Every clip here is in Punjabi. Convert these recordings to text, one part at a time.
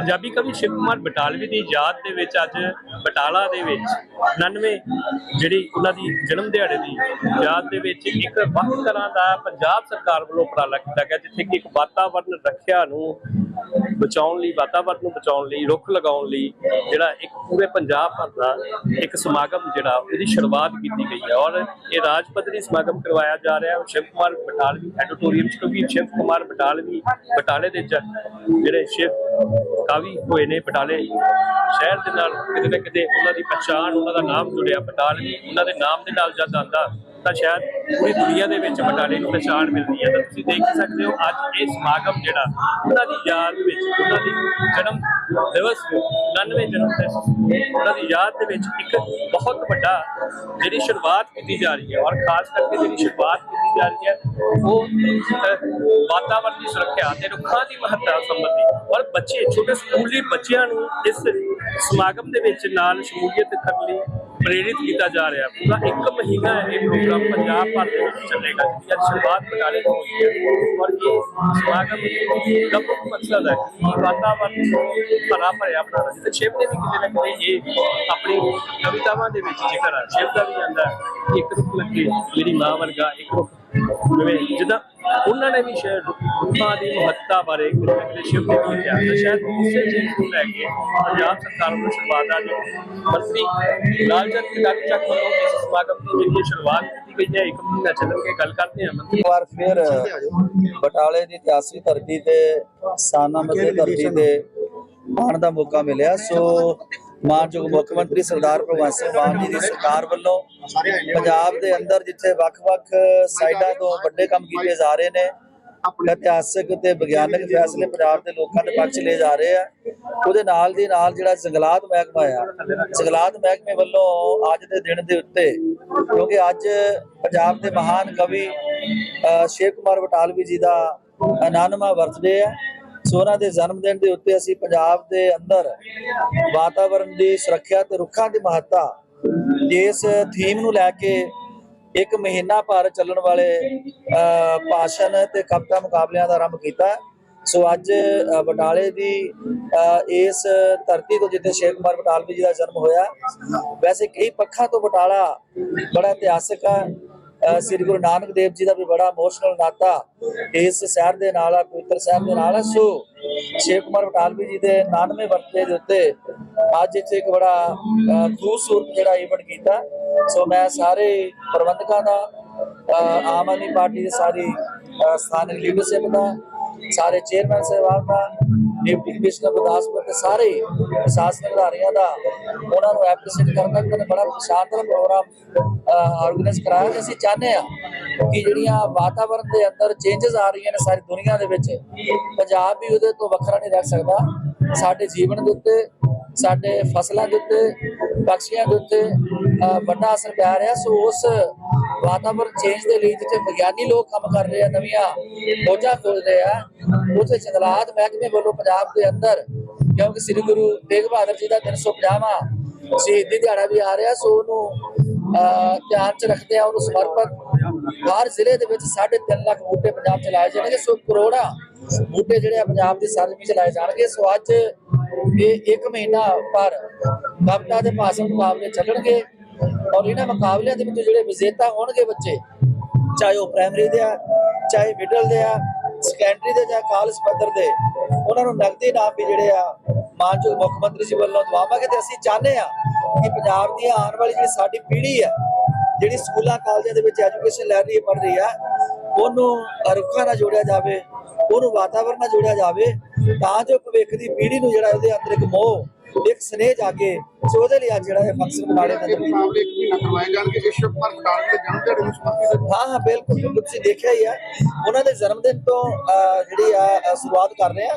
ਪੰਜਾਬੀ ਕਵੀ ਸ਼ਿਵ ਕੁਮਾਰ ਬਟਾਲਵੀ ਦੀ ਯਾਦ ਦੇ ਵਿੱਚ ਅੱਜ ਬਟਾਲਾ ਦੇ ਵਿੱਚ 99 ਜਿਹੜੀ ਉਹਨਾਂ ਦੀ ਜਨਮ ਦਿਹਾੜੇ ਦੀ ਯਾਦ ਦੇ ਵਿੱਚ ਇੱਕ ਵੱਖ ਤਰ੍ਹਾਂ ਦਾ ਪੰਜਾਬ ਸਰਕਾਰ ਵੱਲੋਂ ਉਪਰਾਲਾ ਕੀਤਾ ਗਿਆ, ਜਿੱਥੇ ਕਿ ਇੱਕ ਵਾਤਾਵਰਨ ਰੱਖਿਆ ਨੂੰ ਬਚਾਉਣ ਲਈ, ਵਾਤਾਵਰਨ ਨੂੰ ਬਚਾਉਣ ਲਈ, ਰੁੱਖ ਲਗਾਉਣ ਲਈ ਜਿਹੜਾ ਇੱਕ ਪੂਰੇ ਪੰਜਾਬ ਭਰ ਦਾ ਇੱਕ ਸਮਾਗਮ ਜਿਹੜਾ, ਉਹਦੀ ਸ਼ੁਰੂਆਤ ਕੀਤੀ ਗਈ ਹੈ। ਔਰ ਇਹ ਰਾਜ ਪੱਧਰੀ ਸਮਾਗਮ ਕਰਵਾਇਆ ਜਾ ਰਿਹਾ ਹੈ। ਸ਼ਿਵ ਕੁਮਾਰ ਬਟਾਲਵੀ ਐਡੀਟੋਰੀਅਮ ਚ, ਕਿਉਂਕਿ ਸ਼ਿਵ ਕੁਮਾਰ ਬਟਾਲਵੀ ਬਟਾਲੇ ਦੇ ਜਿਹੜੇ ਸ਼ਿਵ ਕਾਵੀ ਹੋਏ ਨੇ ਬਟਾਲੇ ਸ਼ਹਿਰ ਦੇ ਨਾਲ, ਕਿਤੇ ਨਾ ਕਿਤੇ ਉਹਨਾਂ ਦੀ ਪਛਾਣ, ਉਹਨਾਂ ਦਾ ਨਾਮ ਜੁੜਿਆ ਬਟਾਲਵੀ, ਉਹਨਾਂ ਦੇ ਨਾਮ ਦੇ ਨਾਲ ਜਦ ਆਉਂਦਾ ਤਾਂ ਸ਼ਾਇਦ ਪੂਰੀ ਦੁਨੀਆ ਦੇ ਵਿੱਚ ਬਟਾਲੇ ਨੂੰ ਪਛਾਣ ਮਿਲਦੀ ਹੈ ਤਾਂ ਤੁਸੀਂ ਦੇਖ ਸਕਦੇ ਹੋ ਅੱਜ ਇਹ ਸਮਾਗਮ ਜਿਹੜਾ ਉਹਨਾਂ ਦੀ ਯਾਦ ਵਿੱਚ ਉਹਨਾਂ ਦੀ ਜਨਮ ਦਿਵਸ 99 ਜਨਮ ਦਿਵਸ ਉਹਨਾਂ ਦੀ ਯਾਦ ਦੇ ਵਿੱਚ ਇੱਕ ਬਹੁਤ ਵੱਡਾ ਜਿਹੜੀ ਸ਼ੁਰੂਆਤ ਕੀਤੀ ਜਾ ਰਹੀ ਹੈ ਔਰ ਖਾਸ ਕਰਕੇ ਜਿਹੜੀ ਸ਼ੁਰੂਆਤ ਕੀਤੀ ਜਾ ਰਹੀ ਹੈ ਉਹ ਅਹ, ਵਾਤਾਵਰਣ ਦੀ ਸੁਰੱਖਿਆ ਤੇ ਰੁੱਖਾਂ ਦੀ ਮਹੱਤਤਾ ਸੰਬੰਧੀ ਔਰ ਬੱਚੇ ਛੋਟੇ ਸਕੂਲੀ ਬੱਚਿਆਂ ਨੂੰ ਇਸ ਸਮਾਗਮ ਦੇ ਵਿੱਚ ਨਾਲ ਸ਼ਮੂਲੀਅਤ ਕਰਨ ਲਈ ਪ੍ਰੇਰਿਤ ਕੀਤਾ ਜਾ ਰਿਹਾ ਪੂਰਾ ਇੱਕ ਮਹੀਨਾ ਇਹ ਪ੍ਰੋਗਰਾਮ ਪੰਜਾਬ ਭਰ ਦੇ ਵਿੱਚ ਚੱਲੇਗਾ। ਜਿਹਦੀ ਅੱਜ ਸ਼ੁਰੂਆਤ ਬਟਾਲੇ ਤੋਂ ਹੋਈ ਹੈ। ਔਰ ਇਹ ਸਮਾਗਮ ਦਾ ਮਕਸਦ ਹੈ ਕਿ ਵਾਤਾਵਰਨ ਨੂੰ ਹਰਾ ਭਰਿਆ ਬਣਾਉਣਾ। ਜਿੱਥੇ ਸ਼ਿਵ ਨੇ ਵੀ ਕਿਤੇ ਨਾ ਕਿਤੇ ਇਹ ਆਪਣੀ ਕਵਿਤਾਵਾਂ ਦੇ ਵਿੱਚ ਜ਼ਿਕਰ ਹੈ ਸ਼ਿਵ ਦਾ ਵੀ ਜਾਂਦਾ ਇੱਕ ਰੁੱਖ ਲੱਗੇ, ਮੇਰੀ ਮਾਂ ਵਰਗਾ ਇੱਕ ਰੁੱਖ। ਜਿਵੇਂ ਜਿੱਦਾਂ ਉਹਨਾਂ ਨੇ ਵੀ ਸ਼ਾਇਦ ਰੁੱਖਾਂ ਦੀ ਮਹੱਤਤਾ ਬਾਰੇ ਕਿਤੇ ਨਾ ਕਿਤੇ ਸ਼ਿਵ ਤਾਂ ਸ਼ਾਇਦ ਉਸੇ ਚੀਜ਼ ਨੂੰ ਲੈ ਕੇ ਪੰਜਾਬ ਸਰਕਾਰ ਵੱਲੋਂ ਸ਼ੁਰੂਆਤ ਜੋ ਮੰਤਰੀ ਲਾਲਚੰਦ ਕਟਾਰੀ ਚੱਕ ਵੱਲੋਂ ਇਸ ਸਮਾਗਮ ਦੀ ਜਿਹੜੀ ਸ਼ੁਰੂਆਤ ਕੀਤੀ ਗਈ ਹੈ, ਇੱਕ ਮਹੀਨਾ ਚੱਲਣ ਕੇ ਗੱਲ ਕਰਦੇ ਹਾਂ ਮੰਤਰੀ। ਵਾਰ ਫਿਰ ਬਟਾਲੇ ਦੀ ਇਤਿਹਾਸਿਕ ਧਰਤੀ ਤੇ ਸਾਨਾਮਤ ਦੀ ਧਰਤੀ ਤੇ ਆਉਣ ਦਾ ਮੌਕਾ ਮਿਲਿਆ। ਸੋ ਮਾਨਯੋਗ ਮੁੱਖ ਮੰਤਰੀ ਸਰਦਾਰ ਭਗਵੰਤ ਸਿੰਘ ਮਾਨ ਜੀ ਦੀ ਸਰਕਾਰ ਵੱਲੋਂ ਪੰਜਾਬ ਦੇ ਅੰਦਰ ਜਿੱਥੇ ਵੱਖ-ਵੱਖ ਸਾਈਡਾਂ ਤੋਂ ਵੱਡੇ ਕੰਮ ਕੀਤੇ ਜਾ ਰਹੇ ਨੇ ਇਤਿਹਾਸਕ ਤੇ ਵਿਗਿਆਨਕ ਫੈਸਲੇ ਪੰਜਾਬ ਦੇ ਲੋਕਾਂ ਦੇ ਪੱਖ ਲਏ ਜਾ ਰਹੇ ਆ। ਉਹਦੇ ਨਾਲ ਦੀ ਨਾਲ ਜਿਹੜਾ ਜੰਗਲਾਤ ਮਹਿਕਮਾ ਆ ਜੰਗਲਾਤ ਮਹਿਕਮੇ ਵੱਲੋਂ ਅੱਜ ਦੇ ਦਿਨ ਦੇ ਉੱਤੇ ਕਿਉਂਕਿ ਅੱਜ ਪੰਜਾਬ ਦੇ ਮਹਾਨ ਕਵੀ ਅ, ਸ਼ੇਖ ਕੁਮਾਰ ਬਟਾਲਵੀ ਜੀ ਦਾ 99ਵਾਂ ਬਰਥਡੇ ਹੈ ਸੋ ਉਹਨਾਂ ਦੇ ਜਨਮ ਦਿਨ ਦੇ ਉੱਤੇ ਅਸੀਂ ਪੰਜਾਬ ਦੇ ਅੰਦਰ ਵਾਤਾਵਰਣ ਦੀ ਸੁਰੱਖਿਆ ਤੇ ਰੁੱਖਾਂ ਦੀ ਮਹੱਤਤਾ ਇਸ ਥੀਮ ਨੂੰ ਲੈ ਕੇ ਇੱਕ ਮਹੀਨਾ ਭਰ ਚੱਲਣ ਵਾਲੇ ਅ, ਭਾਸ਼ਣ ਤੇ ਕਵਿਤਾ ਮੁਕਾਬਲਿਆਂ ਦਾ ਆਰੰਭ ਕੀਤਾ। ਸੋ ਅੱਜ ਬਟਾਲੇ ਦੀ ਅ, ਇਸ ਧਰਤੀ ਤੋਂ ਜਿੱਥੇ ਸ਼ੇਖ ਕੁਮਾਰ ਬਟਾਲਵੀ ਜੀ ਦਾ ਜਨਮ ਹੋਇਆ ਵੈਸੇ ਕਈ ਪੱਖਾਂ ਤੋਂ ਬਟਾਲਾ ਬੜਾ ਇਤਿਹਾਸਕ ਹੈ। ਸ੍ਰੀ ਗੁਰੂ ਨਾਨਕ ਦੇਵ ਜੀ ਦਾ ਵੀ ਬੜਾ ਇਮੋਸ਼ਨਲ ਨਾਤਾ ਇਸ ਸ਼ਹਿਰ ਦੇ ਨਾਲ, ਆ ਪਵਿੱਤਰ ਸਾਹਿਬ ਦੇ ਨਾਲ। ਸੋ ਸ਼ੇਖ ਕੁਮਾਰ ਬਟਾਲਵੀ ਜੀ ਦੇ 99ਵੇਂ ਵਰਤੇ ਦੇ ਉੱਤੇ ਅੱਜ ਇੱਥੇ ਇੱਕ ਬੜਾ ਖੂਬਸੂਰਤ ਜਿਹੜਾ ਇਵੈਂਟ ਕੀਤਾ। ਸੋ ਮੈਂ ਸਾਰੇ ਪ੍ਰਬੰਧਕਾਂ ਦਾ ਆਮ ਆਦਮੀ ਪਾਰਟੀ ਦੀ ਸਾਰੀ ਸਥਾਨਕ ਲੀਡਰਸ਼ਿਪ ਦਾ, ਸਾਰੇ ਚੇਅਰਮੈਨ ਸਾਹਿਬਾਨ ਦਾ ਡਿਪਟੀ ਕਮਿਸ਼ਨਰ ਗੁਰਦਾਸਪੁਰ ਦੇ ਸਾਰੇ ਪ੍ਰਸ਼ਾਸਨਿਕ ਅਧਿਕਾਰੀਆਂ ਦਾ ਉਹਨਾਂ ਨੂੰ ਐਪਰੀਸ਼ੀਏਟ ਕਰਨਾ ਕਿ ਬੜਾ ਸ਼ਾਨਦਾਰ ਪ੍ਰੋਗਰਾਮ ਆਰਗੇਨਾਈਜ਼ ਕਰਾਇਆ ਤੇ ਅਸੀਂ ਚਾਹੁੰਦੇ ਆ ਕਿ ਜਿਹੜੀਆਂ ਵਾਤਾਵਰਣ ਦੇ ਅੰਦਰ ਚੇਂਜਸ ਆ ਰਹੀਆਂ ਨੇ ਸਾਰੀ ਦੁਨੀਆ ਦੇ ਵਿੱਚ, ਪੰਜਾਬ ਵੀ ਉਹਦੇ ਤੋਂ ਵੱਖਰਾ ਨਹੀਂ ਰਹਿ ਸਕਦਾ। ਸਾਡੇ ਜੀਵਨ ਦੇ ਉੱਤੇ ਸਾਡੇ ਫਸਲਾਂ ਦੇ ਉੱਤੇ ਪੰਛੀਆਂ ਦੇ ਉੱਤੇ ਵੱਡਾ ਅਸਰ ਪੈ ਰਿਹਾ। ਸੋ ਉਸ ਵਾਤਾਵਰਣ ਚੇਂਜ ਦੇ ਲਈ ਜਿੱਥੇ ਵਿਗਿਆਨੀ ਲੋਕ ਕੰਮ ਕਰ ਰਹੇ ਆ ਨਵੀਆਂ ਖੋਜਾਂ ਖੋਜ ਰਹੇ ਆ ਉੱਥੇ ਜੰਗਲਾਤ ਮਹਿਕਮੇ ਵੱਲੋਂ ਪੰਜਾਬ ਦੇ ਅੰਦਰ ਕਿਉਂਕਿ ਸ੍ਰੀ ਗੁਰੂ ਤੇਗ ਬਹਾਦਰ ਜੀ ਦਾ 350ਵਾਂ ਸ਼ਹੀਦੀ ਦਿਹਾੜਾ ਵੀ ਆ ਰਿਹਾ ਸੋ ਉਹਨੂੰ ਅਹ, ਧਿਆਨ ਚ ਰੱਖਦੇ ਆ ਉਹਨੂੰ ਸਮਰਪਿਤ ਹਰ ਜ਼ਿਲ੍ਹੇ ਦੇ ਵਿੱਚ 3.5 ਲੱਖ ਬੂਟੇ ਪੰਜਾਬ ਚ ਲਾਏ ਜਾਣਗੇ ਸੋ ਕਰੋੜਾਂ ਬੂਟੇ ਜਿਹੜੇ ਆ ਪੰਜਾਬ ਦੀ ਸਰਜ਼ਮੀਨ ਚ ਲਾਏ ਜਾਣਗੇ। ਸੋ ਅੱਜ ਇਹ ਇੱਕ ਮਹੀਨਾ ਪਰ ਕਵਿਤਾ ਦੇ ਭਾਸ਼ਣ ਮੁਕਾਬਲੇ ਚੱਲਣਗੇ ਔਰ ਇਹਨਾਂ ਮੁਕਾਬਲਿਆਂ ਦੇ ਵਿੱਚ ਜਿਹੜੇ ਵਿਜੇਤਾ ਹੋਣਗੇ ਬੱਚੇ, ਚਾਹੇ ਉਹ ਪ੍ਰਾਇਮਰੀ ਦੇ ਆ, ਚਾਹੇ ਮਿਡਲ ਦੇ ਆ ਸੈਕੰਡਰੀ ਦੇ ਜਾਂ ਕਾਲਜ ਪੱਧਰ ਦੇ, ਉਹਨਾਂ ਨੂੰ ਨਗਦੀ ਇਨਾਮ ਵੀ ਜਿਹੜੇ ਆ ਮਾਨਯੋਗ ਮੁੱਖ ਮੰਤਰੀ ਜੀ ਵੱਲੋਂ ਦਵਾਵਾਂਗੇ ਤੇ ਅਸੀਂ ਚਾਹੁੰਦੇ ਆ ਕਿ ਪੰਜਾਬ ਦੀ ਆਉਣ ਵਾਲੀ ਜਿਹੜੀ ਸਾਡੀ ਪੀੜ੍ਹੀ ਹੈ, ਜਿਹੜੀ ਸਕੂਲਾਂ, ਕਾਲਜਾਂ ਦੇ ਵਿੱਚ ਐਜੂਕੇਸ਼ਨ ਲੈ ਰਹੀ ਹੈ, ਪੜ੍ਹ ਰਹੀ ਹੈ, ਉਹਨੂੰ ਰੁੱਖਾਂ ਨਾਲ ਜੋੜਿਆ ਜਾਵੇ ਉਹਨੂੰ ਵਾਤਾਵਰਣ ਨਾਲ ਜੋੜਿਆ ਜਾਵੇ, ਤਾਂ ਜੋ ਭਵਿੱਖ ਦੀ ਪੀੜ੍ਹੀ ਨੂੰ ਜਿਹੜਾ ਉਹਦੇ ਅੰਦਰ ਇੱਕ ਮੋਹ, ਇੱਕ ਸਨੇਹ ਜਾ ਕੇ ਸੋ ਉਹਦੇ ਲਈ ਅੱਜ ਜਿਹੜਾ ਇਹ ਫੰਕਸ਼ਨ ਰਹੇ ਨੇ। ਮੁਕਾਬਲੇ ਇੱਕ ਮਹੀਨਾ ਕਰਵਾਏ ਜਾਣਗੇ ਇਸ ਸ਼ੁਭਮਨ ਬਟਾਲੇ ਦੇ ਜਨਮ ਦਿਹਾੜੇ ਨੂੰ ਸਮਰਪਿਤ ਹਾਂ। ਹਾਂ ਬਿਲਕੁਲ ਤੁਸੀਂ ਦੇਖਿਆ ਹੀ ਆ। ਉਹਨਾਂ ਦੇ ਜਨਮ ਦਿਨ ਤੋਂ ਜਿਹੜੀ ਆ ਸ਼ੁਰੂਆਤ ਕਰ ਰਹੇ ਆ।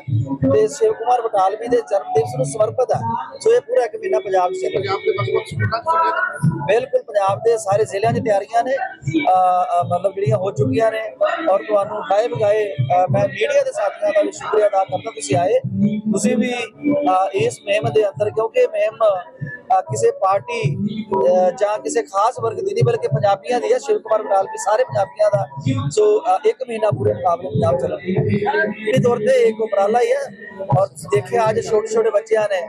ਤੇ ਸ਼ਿਵ ਕੁਮਾਰ ਬਟਾਲਵੀ ਦੇ ਜਨਮ ਦਿਵਸ ਨੂੰ ਸਮਰਪਿਤ ਆ। ਸੋ ਇਹ ਪੂਰਾ ਇੱਕ ਮਹੀਨਾ ਪੰਜਾਬ ਚੱਲੇਗਾ। ਪੰਜਾਬ ਦੇ ਵੱਖ-ਵੱਖ ਸਕੂਲਾਂ ਬਿਲਕੁਲ ਪੰਜਾਬ ਦੇ ਸਾਰੇ ਜ਼ਿਲ੍ਹਿਆਂ ਦੀ ਤਿਆਰੀਆਂ ਨੇ। ਮਤਲਬ ਜਿਹੜੀਆਂ ਹੋ ਚੁੱਕੀਆਂ ਨੇ। ਔਰ ਤੁਹਾਨੂੰ ਗਾਏ ਬਗਾਏ ਮੈਂ ਮੀਡੀਆ ਦੇ ਸਾਥੀਆਂ ਦਾ ਵੀ ਸ਼ੁਕਰੀਆ ਅਦਾ ਕਰਦਾ ਤੁਸੀਂ ਆਏ। ਤੁਸੀਂ ਵੀ ਇਸ ਮੁਹਿੰਮ ਦੇ ਅੰਦਰ ਕਿਉਂਕਿ ਮੁਹਿੰਮ ਕਿਸੇ ਪਾਰਟੀ ਜਾਂ ਕਿਸੇ ਖਾਸ ਵਰਗ ਦੀ ਨਹੀਂ, ਬਲਕਿ ਪੰਜਾਬੀਆਂ ਦੀ ਹੈ, ਸ਼ਿਵ ਕੁਮਾਰ ਬਟਾਲਵੀ ਸਾਰੇ ਪੰਜਾਬੀਆਂ ਦਾ। ਸੋ ਇੱਕ ਮਹੀਨਾ ਪੂਰੇ ਮੁਕਾਬਲੇ ਪੰਜਾਬ ਚੱਲਣਗੇ ਇਹ ਤੌਰ ਤੇ ਇੱਕ ਉਪਰਾਲਾ ਹੀ ਹੈ। ਔਰ ਦੇਖਿਆ, ਅੱਜ ਛੋਟੇ ਛੋਟੇ ਬੱਚਿਆਂ ਨੇ,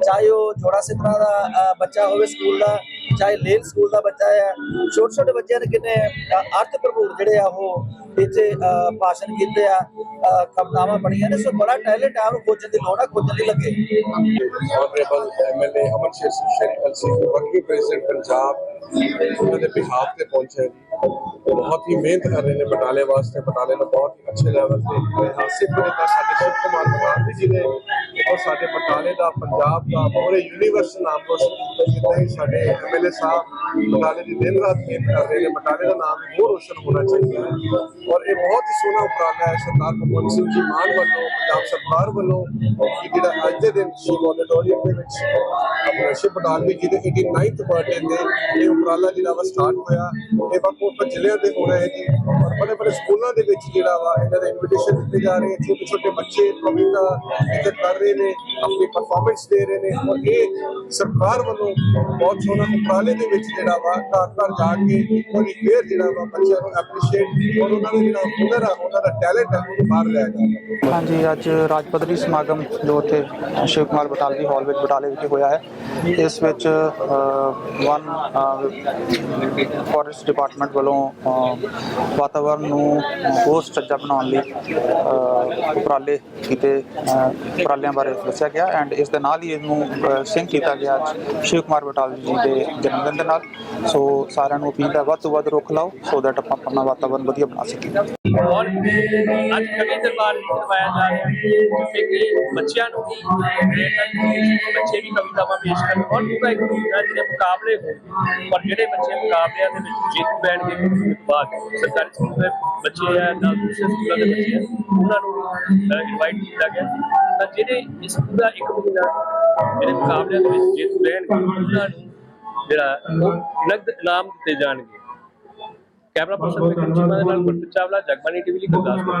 ਚਾਹੇ ਉਹ ਜੋੜਾ ਸਿੱਤਰਾ ਦਾ ਬੱਚਾ ਹੋਵੇ ਸਕੂਲ ਦਾ ਚਾਹੇ ਲੇਲ ਸਕੂਲ ਦਾ ਬੱਚਾ ਹੈ ਛੋਟੇ ਛੋਟੇ ਬੱਚਿਆਂ ਨੇ ਕਿੰਨੇ ਅਰਥ ਭਰਪੂਰ ਜਿਹੜੇ ਆ ਉਹ ਇੱਥੇ ਭਾਸ਼ਣ ਕੀਤੇ ਆ ਅ, ਕਵਿਤਾਵਾਂ ਨੇ। ਸੋ ਬੜਾ ਟੈਲੈਂਟ ਆ ਉਹਨੂੰ ਖੋਜਣ ਦੀ ਲੋੜ ਆ ਖੋਜਣ ਦੀ ਲੱਗੇ। ਆਨਰੇਬਲ ਐਮਐਲਏ ਅਮਨ ਸ਼ੇਰ ਸ਼ੇਰ ਅਲਸੀ ਵਰਕਿੰਗ ਪ੍ਰੈਜ਼ੀਡੈਂਟ ਪੰਜਾਬ ਉਹਨਾਂ ਦੇ ਬਿਹਾਫ ਤੇ ਪਹੁੰਚੇ। ਉਹ ਬਹੁਤ ਹੀ ਮਿਹਨਤ ਕਰ ਰਹੇ ਨੇ ਬਟਾਲੇ ਵਾਸਤੇ। ਬਟਾਲੇ ਨੂੰ ਬਹੁਤ ਹੀ ਅੱਛੇ ਲੈਵਲ ਤੇ ਇਤਿਹਾਸਿਕ ਕੀਤਾ ਸਾਡੇ ਸ਼ਿਵ ਕੁਮਾਰ ਬਟਾਲਵੀ ਜੀ ਨੇ। ਔਰ ਸਾਡੇ ਬਟਾਲੇ ਦਾ, ਪੰਜਾਬ ਦਾ, ਪੂਰੇ ਯੂਨੀਵਰਸ ਨਾਮ ਰੋਸ਼ਨ ਕੀਤਾ ਜਿੱਦਾਂ ਹੀ ਸਾਡੇ ਐਮਐਲਏ ਸਾਹਿਬ ਬਟਾਲੇ ਦੀ ਦਿਨ ਰਾਤ ਮਿਹਨਤ ਕਰ ਰਹੇ ਨੇ। ਬਟਾਲੇ ਦਾ ਨਾਮ ਵੀ ਹੋਰ ਰੋਸ਼ਨ ਹੋਣਾ ਚਾਹੀਦਾ ਹੈ। ਔਰ ਇਹ ਬਹੁਤ ਹੀ ਸੋਹਣਾ ਉਪਰਾਲਾ ਹੈ ਸਰਦਾਰ ਭਗਵੰਤ ਸਿੰਘ ਜੀ ਮਾਨ ਵੱਲੋਂ, ਪੰਜਾਬ ਸਰਕਾਰ ਵੱਲੋਂ, ਕਿ ਜਿਹੜਾ ਅੱਜ ਦੇ ਦਿਨ ਸ਼ਿਵ ਆਡੀਟੋਰੀਅਮ ਦੇ ਵਿੱਚ ਆਪਣਾ ਸ਼ਿਵ ਬਟਾਲਵੀ ਜੀ ਦੇ 89th ਬਰਥਡੇ ਤੇ ਇਹ ਉਪਰਾਲਾ ਜਿਹੜਾ ਵਾ ਸਟਾਰਟ ਹੋਇਆ। ਇਹ ਵੱਖ ਵੱਖ ਜ਼ਿਲ੍ਹਿਆਂ ਦੇ ਹੋ ਰਹੇ ਜੀ। ਔਰ ਬੜੇ ਬੜੇ ਸਕੂਲਾਂ ਦੇ ਵਿੱਚ ਜਿਹੜਾ ਵਾ ਇਹਨਾਂ ਦੇ ਇਨਵੀਟੇਸ਼ਨ ਦਿੱਤੇ ਜਾ ਰਹੇ ਛੋਟੇ ਛੋਟੇ ਬੱਚੇ ਕਵਿਤਾ ਇੱਥੇ ਕਰ ਰਹੇ ਨੇ, ਆਪਣੀ ਪਰਫਾਰਮੈਂਸ ਦੇ ਰਹੇ ਨੇ। ਔਰ ਇਹ ਸਰਕਾਰ ਵੱਲੋਂ ਬਹੁਤ ਸੋਹਣਾ ਉਪਰਾਲੇ ਦੇ ਵਿੱਚ ਜਿਹੜਾ ਵਾ ਘਰ ਘਰ ਜਾ ਕੇ ਇੱਕ ਵਾਰੀ ਫੇਰ ਜਿਹੜਾ ਵਾ ਬੱਚਿਆਂ ਨੂੰ ਐਪਰੀਸ਼ੀਏਟ ਔਰ ਉਹਨਾਂ ਦਾ ਜਿਹੜਾ ਹੁਨਰ ਆ, ਉਹਨਾਂ ਦਾ ਟੈਲੈਂਟ ਹੈ ਉਹਨੂੰ ਬਾਹਰ ਲਿਆ ਜਾਵੇ ਹਾਂਜੀ, ਅੱਜ ਰਾਜ ਪੱਧਰੀ ਸਮਾਗਮ ਜੋ ਉੱਥੇ ਸ਼ਿਵ ਕੁਮਾਰ ਬਟਾਲਵੀ ਹਾਲ ਵਿੱਚ ਬਟਾਲੇ ਵਿਖੇ ਹੋਇਆ ਹੈ। ਇਸ ਵਿੱਚ ਵਨ ਫੋਰੈਸਟ ਡਿਪਾਰਟਮੈਂਟ ਵੱਲੋਂ ਅ, ਵਾਤਾਵਰਣ ਨੂੰ ਹੋਰ ਸੱਜਾ ਬਣਾਉਣ ਲਈ ਉਪਰਾਲੇ ਕੀਤੇ ਉਪਰਾਲਿਆਂ ਬਾਰੇ ਦੱਸਿਆ ਗਿਆ ਐਂਡ ਇਸ ਦੇ ਨਾਲ ਹੀ ਇਹਨੂੰ ਸਿੰਕ ਕੀਤਾ ਗਿਆ ਸ਼ਿਵ ਕੁਮਾਰ ਬਟਾਲਵੀ ਜੀ ਦੇ ਜਨਮ ਦਿਨ ਦੇ ਨਾਲ। ਸੋ ਸਾਰਿਆਂ ਨੂੰ ਅਪੀਲ ਹੈ ਵੱਧ ਤੋਂ ਵੱਧ ਰੁੱਖ ਲਾਓ ਸੋ ਦੈਟ ਆਪਾਂ ਆਪਣਾ ਵਾਤਾਵਰਣ ਵਧੀਆ ਬਣਾ ਸਕੀਏ। ਔਰ ਅੱਜ ਕਵੀ ਦਰਬਾਰ ਵੀ ਕਰਵਾਇਆ ਜਾ ਰਿਹਾ ਹੈ ਜਿੱਥੇ ਕਿ ਬੱਚਿਆਂ ਨੂੰ ਵੀ ਬੱਚੇ ਵੀ ਕਵਿਤਾਵਾਂ ਪੇਸ਼ ਕਰਨ। ਔਰ ਪੂਰਾ ਇੱਕ ਮਹੀਨਾ ਜਿਹੜੇ ਮੁਕਾਬਲੇ ਹੋਣ। ਔਰ ਜਿਹੜੇ ਬੱਚੇ ਮੁਕਾਬਲਿਆਂ ਦੇ ਵਿੱਚ ਜੇਤੂ ਬੈਠ ਕੇ ਉਸ ਤੋਂ ਬਾਅਦ ਸਰਕਾਰੀ ਸਕੂਲ ਦੇ ਬੱਚੇ ਆ ਜਾਂ ਦੂਸਰੇ ਸਕੂਲਾਂ ਦੇ ਬੱਚੇ ਆ, ਉਹਨਾਂ ਨੂੰ ਇਨਵਾਈਟ ਕੀਤਾ ਗਿਆ। ਤਾਂ ਜਿਹੜੇ ਇਸ ਪੂਰਾ ਇੱਕ ਮਹੀਨਾ ਜਿਹੜੇ ਮੁਕਾਬਲਿਆਂ ਦੇ ਵਿੱਚ ਜੇਤੂ ਰਹਿਣਗੇ ਉਹਨਾਂ ਨੂੰ ਜਿਹੜਾ ਉਹ ਨਗਦ ਇਨਾਮ ਦਿੱਤੇ ਜਾਣਗੇ। ਕੈਮਰਾ ਪਰਸਨ ਵਿਕਰਮ ਚੀਮਾ ਦੇ ਨਾਲ ਗੁਰਪ੍ਰੀਤ ਚਾਵਲਾ ਜਗਬਾਨੀ ਟੀਵੀ ਲਈ ਗੁਰਦਾਸਪੁਰ।